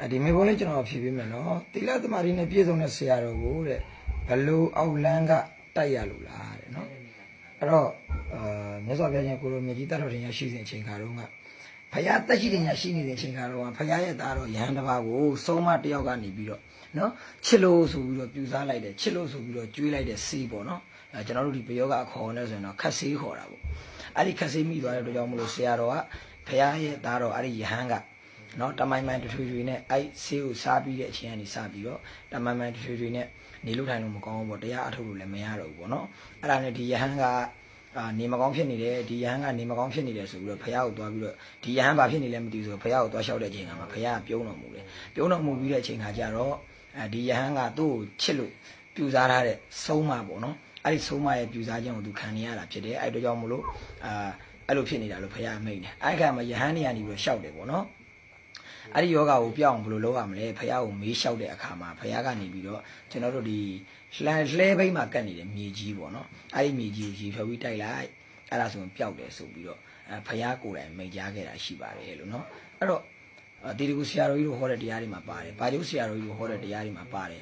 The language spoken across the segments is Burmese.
အဲဒီမေဖို့လေးကျွန်တော်ဖြေပေးမယ်နော်သီလသမารီနဲ့ပြည့်စုံတဲ့ဆရာတော်ကိုတဲ့ဘလို့အောက်လန်းကတိုက်ရလို့လားတဲ့နော်အဲ့တော့အာမြတ်စွာဘုရားရှင်ကိုလိုမြတ်ကြီးတတ်တော်တင်ရရှိစဉ်အချိန်ခါတုန်းကဖယားတက်ရှိတင်ရရှိနေတဲ့အချိန်ခါတုန်းကဖယားရဲ့သားတော်ယဟန်တစ်ပါးကိုစုံမတစ်ယောက်ကနေပြီးတော့နော်ချစ်လို့ဆိုပြီးတော့ပြူစားလိုက်တယ်ချစ်လို့ဆိုပြီးတော့ကျွေးလိုက်တဲ့စီးပေါ့နော်အဲကျွန်တော်တို့ဒီပယောဂအခေါ်နဲ့ဆိုရင်တော့ခတ်ဆေးခေါ်တာပေါ့အဲ့ဒီခတ်ဆေးမိသွားတဲ့အတွက်ကြောင့်မလို့ဆရာတော်ကဖယားရဲ့သားတော်အဲ့ဒီယဟန်က နော်တမိုင်မိုင်တထွေထွေနဲ့အဲ့ဆေးကိုစားပြီးတဲ့အချိန်ကနေစပြီးတော့တမိုင်မိုင်တထွေထွေနဲ့နေလို့ထိုင်လို့မကောင်းဘူးပေါ့တရားအထုတ်လို့လည်းမရတော့ဘူးပေါ့နော်အဲ့ဒါနဲ့ဒီယဟန်ကအာနေမကောင်းဖြစ်နေတယ်ဒီယဟန်ကနေမကောင်းဖြစ်နေတယ်ဆိုပြီးတော့ဖះကိုသွားပြီးတော့ဒီယဟန်ဘာဖြစ်နေလဲမသိဘူးဆိုတော့ဖះကိုသွားလျှောက်တဲ့အချိန်ကမှဖះကပြုံးတော်မူတယ်ပြုံးတော်မူပြီးတဲ့အချိန်ခါကျတော့အဲဒီယဟန်ကသူ့ကိုချစ်လို့ပြူစားထားတဲ့ဆုံးမပေါ့နော်အဲ့ဒီဆုံးမရဲ့ပြူစားခြင်းကိုသူခံနေရတာဖြစ်တယ်အဲ့ဒါကြောင့်မလို့အာအဲ့လိုဖြစ်နေတာလို့ဖះမိတ်တယ်အဲ့ဒီခါမှာယဟန်နေရနေပြီးတော့လျှောက်တယ်ပေါ့နော် အဲ့ဒီယောဂကိုပြောင်းအောင်ဘယ်လိုလုပ်ရမလဲဖះကိုမေးလျှောက်တဲ့အခါမှာဖះကနေပြီးတော့ကျွန်တော်တို့ဒီလှန်လှဲဘိမ့်မှာကတ်နေတဲ့မြေကြီးပေါ့နော်အဲ့ဒီမြေကြီးကိုရေဖြောပြီးတိုက်လိုက်အဲ့ဒါဆိုရင်ပျောက်တယ်ဆိုပြီးတော့အဲဖះကိုယ်တိုင်မိတ်ကြားခဲ့တာရှိပါတယ်လို့နော်အဲ့တော့ဒီတကူဆရာတော်ကြီးတို့ဟောတဲ့တရားတွေမှာပါတယ်ဘာကျုပ်ဆရာတော်ကြီးတို့ဟောတဲ့တရားတွေမှာပါတယ်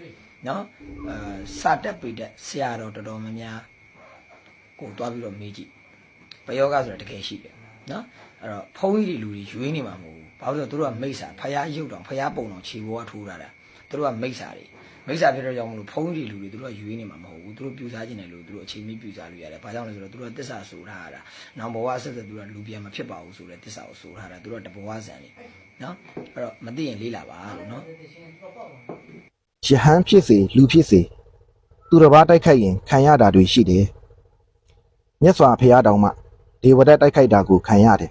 နော်အဲစာတက်ပေတဲ့ဆရာတော်တော်တော်များများကိုတွားပြီးတော့မေးကြည့်ဘယောဂဆိုတာတကယ်ရှိတယ် နော်အဲ့တော့ဖုန်းကြီးတွေလူတွေရွေးနေမှာမဟုတ်ဘူးဘာလို့လဲဆိုတော့သူတို့ကမိစ္ဆာဖျားရုပ်တောင်ဖျားပုံတောင်ခြေပေါ်ကထိုးတာတာသူတို့ကမိစ္ဆာတွေမိစ္ဆာဖြစ်တဲ့ကြောင့်မလို့ဖုန်းကြီးတွေလူတွေသူတို့ကရွေးနေမှာမဟုတ်ဘူးသူတို့ပြူစားခြင်းတယ်လို့သူတို့အချိန်မီပြူစားလို့ရတယ်ဘာကြောင့်လဲဆိုတော့သူတို့ကတစ္ဆာဆိုထားတာနောင်ဘဝဆက်ဆက်သူတို့ကလူပြန်မဖြစ်ပါဘူးဆိုတဲ့တစ္ဆာကိုဆိုထားတာသူတို့ကတဘဝဇန်နေနော်အဲ့တော့မသိရင်လေးလာပါလို့နော်ယဟန်ဖြစ်စေလူဖြစ်စေသူတစ်ပါးတိုက်ခိုက်ရင်ခံရတာတွေရှိတယ်မြတ်စွာဘုရားတောင်မှ ဒေဝဒတ်တိုက်ခိုက်တာကိုခံရတယ်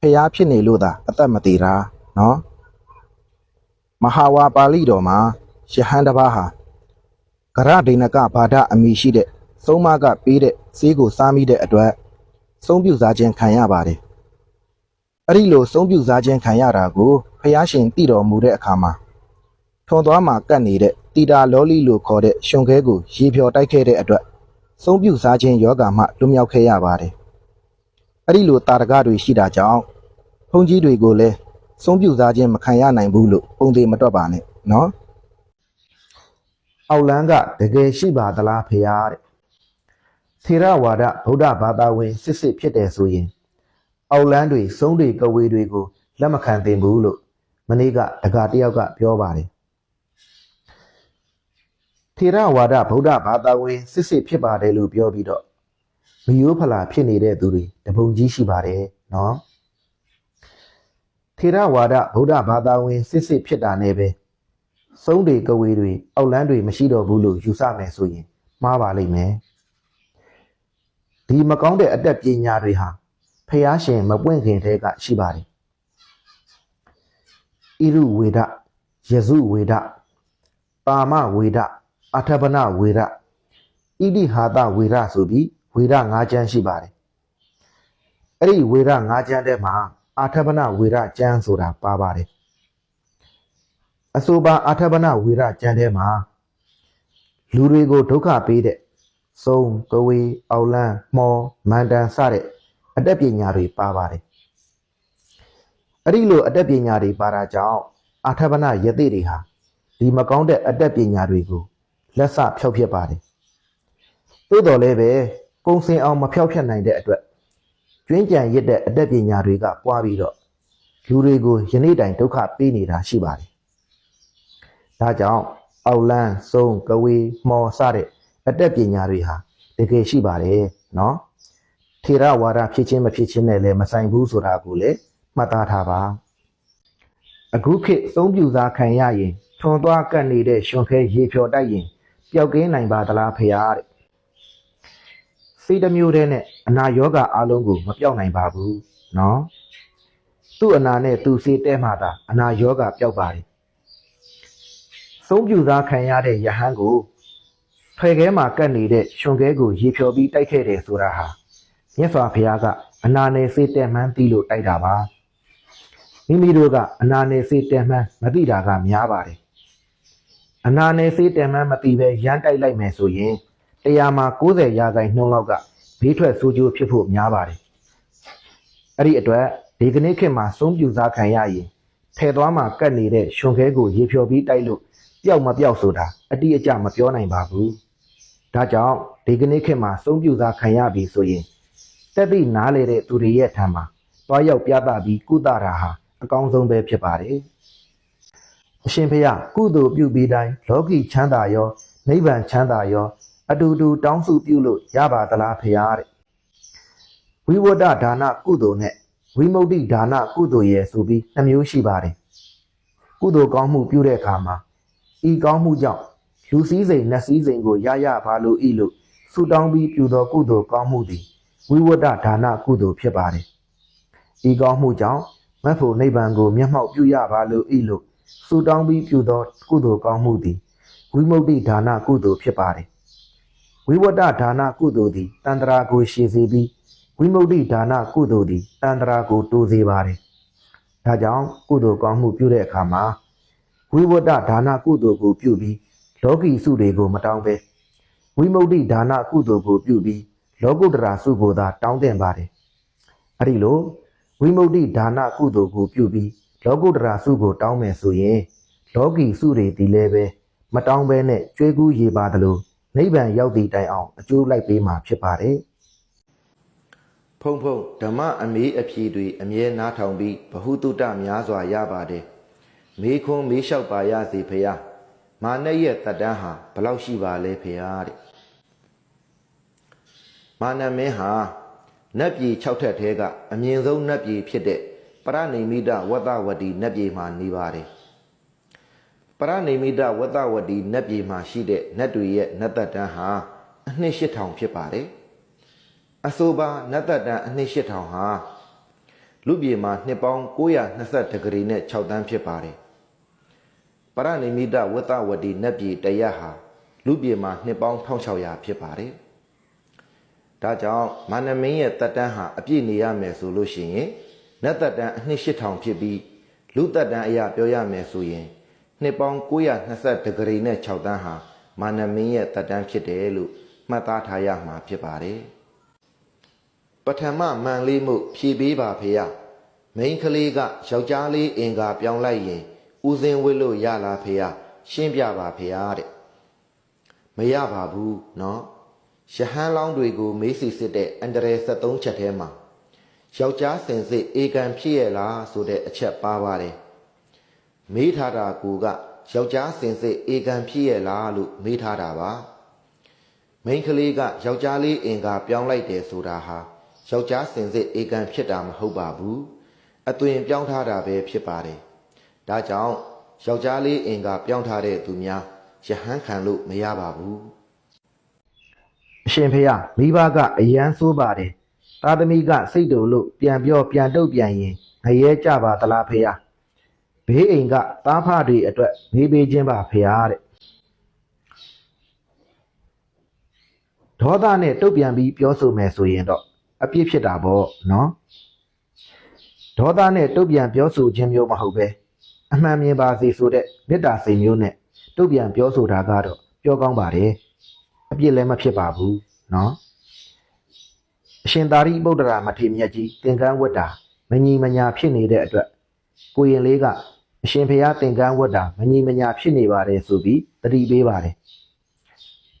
ဖျားဖြစ်နေလို့သာအသက်မသေးတာနော်မဟာဝါပါဠိတော်မှာယဟန်တစ်ပါးဟာကရဒိဏကဘာဒအမိရှိတဲ့သုံးမကပေးတဲ့ဈေးကိုစားမိတဲ့အတွက်သုံးပြစားခြင်းခံရပါတယ်အဲ့ဒီလိုသုံးပြစားခြင်းခံရတာကိုဖျားရှင်တည်တော်မူတဲ့အခါမှာထွန်သွားမှာကတ်နေတဲ့တီတာလောလီလို့ခေါ်တဲ့ရှင်ခဲကိုရေဖြော်တိုက်ခဲ့တဲ့အတွက်သုံးပြစားခြင်းယောဂါမှလွတ်မြောက်ခဲ့ရပါတယ်။ အဲ့ဒီလိုတာရကတွေရှိတာကြောင့်ဘုန်းကြီးတွေကိုလည်းသုံးပြစားခြင်းမခံရနိုင်ဘူးလို့ပုံသေးမတွက်ပါနဲ့နော်။အောက်လန်းကတကယ်ရှိပါသလားဖေယားတဲ့။ထေရဝါဒဗုဒ္ဓဘာသာဝင်စစ်စစ်ဖြစ်တယ်ဆိုရင် အောက်လန်းတွေစုံးတွေကဝေတွေကိုလက်မခံသင့်ဘူးလို့မနေ့ကတက္ကတယောက်ကပြောပါတယ်။ထေရဝါဒဗုဒ္ဓဘာသာဝင်စစ်စစ်ဖြစ်ပါတယ်လို့ပြောပြီးတော့ မယိုးဖလာဖြစ်နေတဲ့သူတွေတပုံကြီးရှိပါတယ်နော်ထေရဝါဒဗုဒ္ဓဘာသာဝင်စစ်စစ်ဖြစ်တာနဲ့ပဲစုံးတွေကဝေတွေအောက်လန်းတွေမရှိတော့ဘူးလို့ယူဆမယ်ဆိုရင်မှားပါလိမ့်မယ်ဒီမကောင်းတဲ့အတတ်ပညာတွေဟာဖះရှင်မပွင့်ခင်တည်းကရှိပါတယ်ဣရုဝေဒယဇုဝေဒပါမဝေဒအထပနဝေဒဣတိဟာတဝေဒဆိုပြီး ဝေဒ၅ကျမ်းရှိပါတယ်အဲ့ဒီဝေဒ၅ကျမ်းထဲမှာအာထပနဝေဒကျမ်းဆိုတာပါပါတယ်အဆိုပါအာထပနဝေဒကျမ်းထဲမှာလူတွေကိုဒုက္ခပေးတဲ့စုံကဝေအောက်လန်းမော်မန္တန်စတဲ့အတတ်ပညာတွေပါပါတယ်အဲ့ဒီလိုအတတ်ပညာတွေပါတာကြောင့်အာထပနယသိတွေဟာဒီမကောင်းတဲ့အတတ်ပညာတွေကိုလက်ဆဖျောက်ဖျက်ပါတယ်။သို့တော်လည်းပဲ ပုံစင်အောင်မဖျောက်ဖျက်နိုင်တဲ့အတွက်ကျွင်းကြံရစ်တဲ့အတတ်ပညာတွေကပွားပြီးတော့လူတွေကိုယနေ့တိုင်ဒုက္ခပေးနေတာရှိပါတယ်။ဒါကြောင့်အောက်လန်းစုံကဝေမော်စတဲ့အတတ်ပညာတွေဟာတကယ်ရှိပါတယ်နော်။ထေရဝါဒဖြစ်ချင်းမဖြစ်ချင်းနဲ့လည်းမဆိုင်ဘူးဆိုတာကိုလည်းမှတ်သားထားပါ။အခုခေတ်သုံးပြူစားခံရရင်ထွန်သွားကတ်နေတဲ့ရှင်ခဲရေဖြော်တိုက်ရင်ပျောက်ကင်းနိုင်ပါသလားဖေဟာတဲ့ စိတ်တစ်မျိုးတည်းနဲ့အနာယောဂအလုံးကိုမပြောက်နိုင်ပါဘူးနော်သူ့အနာနဲ့သူစေတဲမှသာအနာယောဂပျောက်ပါတယ်သုံးပြူစားခံရတဲ့ယဟန်ကိုထွယ်ခဲမှာကတ်နေတဲ့ရှင်ခဲကိုရေဖြော်ပြီးတိုက်ခဲ့တယ်ဆိုတာဟာမြတ်စွာဘုရားကအနာနဲ့စေတဲမှန်းပြီးလို့တိုက်တာပါမိမိတို့ကအနာနယ်စေးတန်မှန်းမသိတာကများပါတယ်။အနာနယ်စေးတန်မှန်းမသိပဲရမ်းတိုက်လိုက်မယ်ဆိုရင် တရားမှာ90ရာခိုင်နှုန်းလောက်ကဘေးထွက်ဆိုးကျိုးဖြစ်ဖို့များပါတယ်။အဲ့ဒီအတွက်ဒီကနေ့ခေတ်မှာသုံးပြူစားခံရရင်ထဲသွားမှာကတ်နေတဲ့ရွှွန်ခဲကိုရေဖြော်ပြီးတိုက်လို့ပျောက်မပျောက်ဆိုတာအတိအကျမပြောနိုင်ပါဘူးဒါကြောင့်ဒီကနေ့ခေတ်မှာစုံပြူသားခံရပြီဆိုရင်တက်သည့်နားလေတဲ့သူတွေရဲ့ထံမှာတွားရောက်ပြသပြီးကုသတာဟာအကောင်းဆုံးပဲဖြစ်ပါတယ်အရှင်ဖေယကုသိုလ်ပြုပြီးတိုင်းလောကီချမ်းသာရောနိဗ္ဗာန်ချမ်းသာရော အတူတူတောင်းစုပြုလို့ရပါသလားဖေယတဲ့ဝိဝဒဒါနကုသိုလ်နဲ့ဝိမု ക്തി ဒါနကုသိုလ်ရဲ့ဆိုပြီးနှမျိုးရှိပါတယ်ကုသိုလ်ကောင်းမှုပြုတဲ့အခါမှာဤကောင်းမှုကြောင့်လူစည်းစိမ်နတ်စည်းစိမ်ကိုရရပါလို့ဤလို့ဆုတောင်းပြီးပြုသောကုသိုလ်ကောင်းမှုသည်ဝိဝဒဒါနကုသိုလ်ဖြစ်ပါတယ်ဤကောင်းမှုကြောင့်မတ်ဖို့နိဗ္ဗာန်ကိုမျက်မှောက်ပြုရပါလို့ဤလို့ဆုတောင်းပြီးပြုသောကုသိုလ်ကောင်းမှုသည်ဝိမု ക്തി ဒါနကုသိုလ်ဖြစ်ပါတယ် ဝိဝဒဒါနကုသိုလ်သည်တန္တရာကိုရှည်စေပြီးဝိမု ക്തി ဒါနကုသိုလ်သည်တန္တရာကိုတိုးစေပါတယ်ဒါကြောင့်ကုသိုလ်ကောင်းမှုပြုတဲ့အခါမှာဝိဝဒဒါနကုသိုလ်ကိုပြုပြီးလောကီစုတွေကိုမတောင်းဘဲဝိမု ക്തി ဒါနကုသိုလ်ကိုပြုပြီးလောကုတ္တရာစုကိုသာတောင်းတင်ပါတယ်အဲ့ဒီလိုဝိမု ക്തി ဒါနကုသိုလ်ကိုပြုပြီးလောကုတ္တရာစုကိုတောင်းမယ်ဆိုရင်လောကီစုတွေဒီလဲပဲမတောင်းဘဲနဲ့ကြွေးကူးရေပါတယ်လို့ နိဗ္ဗာန်ရောက်သည့်တိုင်အောင်အကျိုးလိုက်ပေးမှာဖြစ်ပါတယ်ဖုံဖုံဓမ္မအမေးအဖြေတွေအမြဲနားထောင်ပြီးဘ ഹു တုတများစွာရပါတယ်မေခွန်းမေးလျှောက်ပါရစေဖေယမာနဲ့ရဲ့တတ်တန်းဟာဘယ်လောက်ရှိပါလဲဖေယတဲ့မာနမင်းဟာနတ်ပြည်6ထက်ထဲကအမြင့်ဆုံးနတ်ပြည်ဖြစ်တဲ့ပရဏိမိတဝတ္တဝတီနတ်ပြည်မှာနေပါတယ် ပရဏိမိတဝတ္တဝတီနတ်ပြည်မှာရှိတဲ့နတ်တွေရဲ့နတ်တတ်တန်းဟာအနှစ်8000ဖြစ်ပါတယ်အဆိုပါနတ်သက်တန်အနှစ်8000ဟာလူပြေမှာနှစ်ပေါင်း920ဒီဂရီနဲ့6တန်းဖြစ်ပါတယ်ပရဏိမိတဝတ္တဝတီနတ်ပြည်တရက်ဟာလူပြေမှာနှစ်ပေါင်း1600ဖြစ်ပါတယ်ဒါကြောင့်မာနမင်းရဲ့တက်တန်းဟာအပြည့်နေရမယ်ဆိုလို့ရှိရင်နတ်သက်တန်းအနှစ်8000ဖြစ်ပြီးလူသက်တန်းအရာပြောရမယ်ဆိုရင် နှစ်ပေါင်း920ဒီဂရီနဲ့6တန်းဟာမာနမင်းရဲ့တက်တန်းဖြစ်တယ်လို့မှတ်သားထားရမှာဖြစ်ပါတယ် ပထမမှန်လေးမှုဖြည်ပေးပါဖေယမိန်းကလေးကယောက်ျားလေးအင်္ကာပြောင်းလိုက်ရင်ဦးစင်းဝစ်လို့ရလားဖေယရှင်းပြပါဖေယတဲ့မရပါဘူးเนาะရဟန်းလောင်းတွေကို မေးစီစစ်တဲ့အန္တရာယ်73ချက်ထဲမှာယောက်ျားစင်စစ်အေကံဖြစ်ရလားဆိုတဲ့အချက်ပါပါတယ် မေးထားတာကူကယောက်ျားစင်စစ်အေကံဖြစ်ရလားလို့မေးထားတာပါမိန်းကလေးကယောက်ျားလေးအင်္ကာပြောင်းလိုက်တယ်ဆိုတာဟာယောက်ျားစင်စစ်အေကံဖြစ်တာမဟုတ်ပါဘူးအသွင်ပြောင်းထားတာပဲဖြစ်ပါတယ်ဒါကြောင့်ယောက်ျားလေးအင်္ကာပြောင်းထားတဲ့သူများယဟန်ခံလို့မရပါဘူးအရှင်ဖေယမိဘကအယမ်းဆိုးပါတယ်သာသမီကစိတ်တူလို့ပြန်ပြောပြန်တုတ်ပြန်ရင်ငရဲကြပါသလားဖေယ ဘေးအိမ်ကသားဖတွေအတွက်မေးပေးခြင်းပါဖေယတဲ့ဒေါသနဲ့တုတ်ပြန်ပြီးပြောဆိုမယ်ဆိုရင်တော့အပြစ်ဖြစ်တာပေါ့နော်ဒေါသနဲ့တုတ်ပြန်ပြောဆိုခြင်းမျိုးမဟုတ်ပဲအမှန်မြင်ပါစေဆိုတဲ့မေတ္တာစိတ်မျိုးနဲ့တုတ်ပြန်ပြောဆိုတာကတော့ပြောကောင်းပါတယ်အပြစ်လည်းမဖြစ်ပါဘူးနော်အရှင်သာရိပုတ္တရာမထေရမြတ်ကြီးသင်္ကန်းဝတ်တာမညီမညာဖြစ်နေတဲ့အတွက်ကိုရင်လေးက အရှင်ဖျားသင်္ကန်းဝတ်တာမညီမညာဖြစ်နေပါတယ်ဆိုပြီးတတိပေးပါတယ်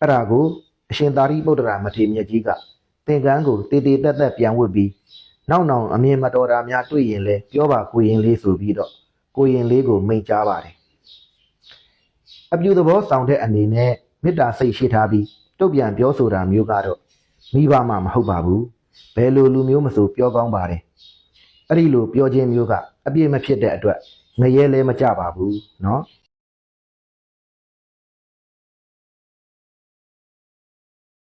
အဲ့ဒါကိုအရှင်သာရိပုတ္တရာမထေရမြတ်ကြီးကသင်္ကန်းကိုတေတေတက်တက်ပြန်ဝတ်ပြီးနောက်နောင်အမြင်မတော်တာများတွေ့ရင်လဲပြောပါကိုရင်လေးဆိုပြီးတော့ကိုရင်လေးကိုမိန့်ကြားပါတယ်အပြုသဘောဆောင်တဲ့အနေနဲ့မေတ္တာစိတ်ရှိထားပြီးတုတ်ပြန်ပြောဆိုတာမျိုးကတော့မိဘမှမဟုတ်ပါဘူးဘယ်လိုလူမျိုးမဆိုပြောကောင်းပါတယ်အဲ့ဒီလိုပြောခြင်းမျိုးကအပြည့်မဖြစ်တဲ့အတွက် ငရဲလဲမကြပါဘူးเนาะ